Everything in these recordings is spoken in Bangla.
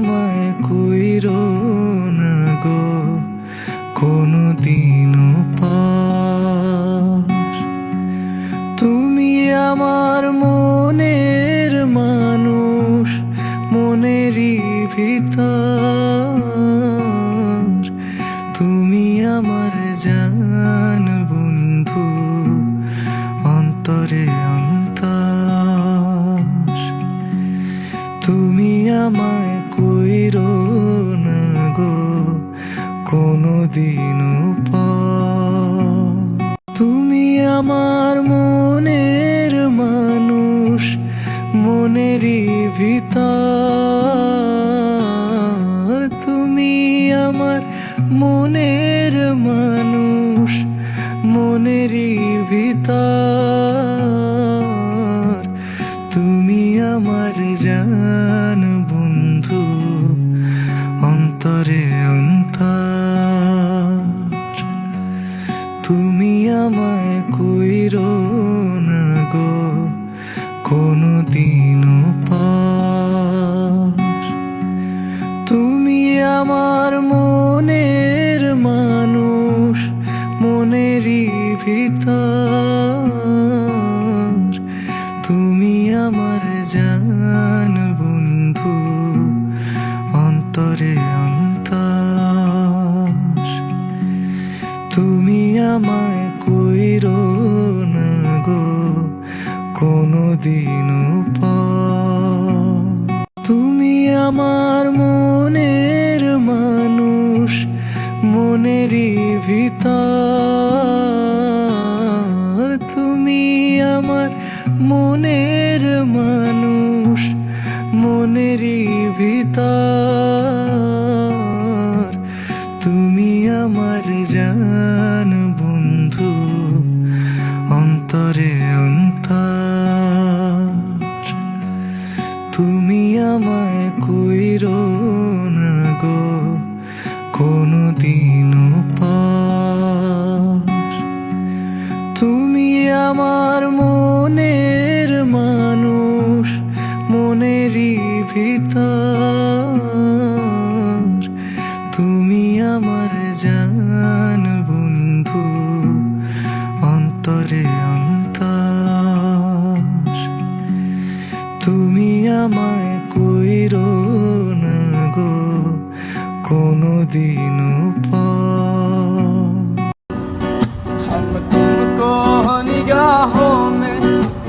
আমায় কইরো না গো কোনো দিনও তুমি আমার মনের মানুষ, মনেরই ভিতর। তুমি আমার জান বন্ধু, অন্তরে অন্তর। তুমি আমায় কইরো না গো কোনো দিনও তুমি আমার মনের মানুষ, মনেরই ভিতর। তুমি আমার মনের মানুষ, মনেরই ভিতর। তুমি আমার জান বন্ধু। অন্তরে অন্তর। তুমি আমায় কইরো না গো কোনো দিনও তুমি আমার মনের মানুষ, মনেরই ভিতর। তুমি আমার জান তুমি আমায় কইরো না গো কোনো পর তুমি আমার মনের মানুষ, মনেরই ভিতর। তুমি আমার মনের মানুষ, মনেরই ভিতর। আমায় কইরো না গো কোনো দিনও তুমি আমার মনের মানুষ, মনেরই ভিতর। তুমি আমার জান বন্ধু, অন্তর কোনো দিনও পর हम तुमको निगाहों में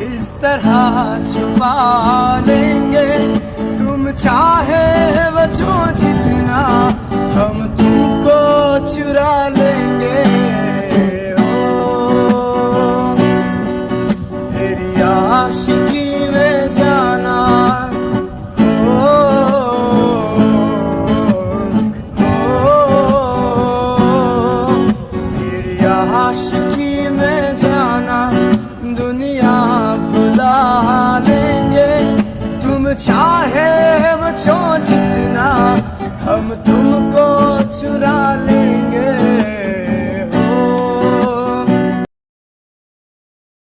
इस तरह छुपा लेंगे तुम चाहे बचो जितना हम तुमको चुरा लेंगे ओ, तेरी आशिकी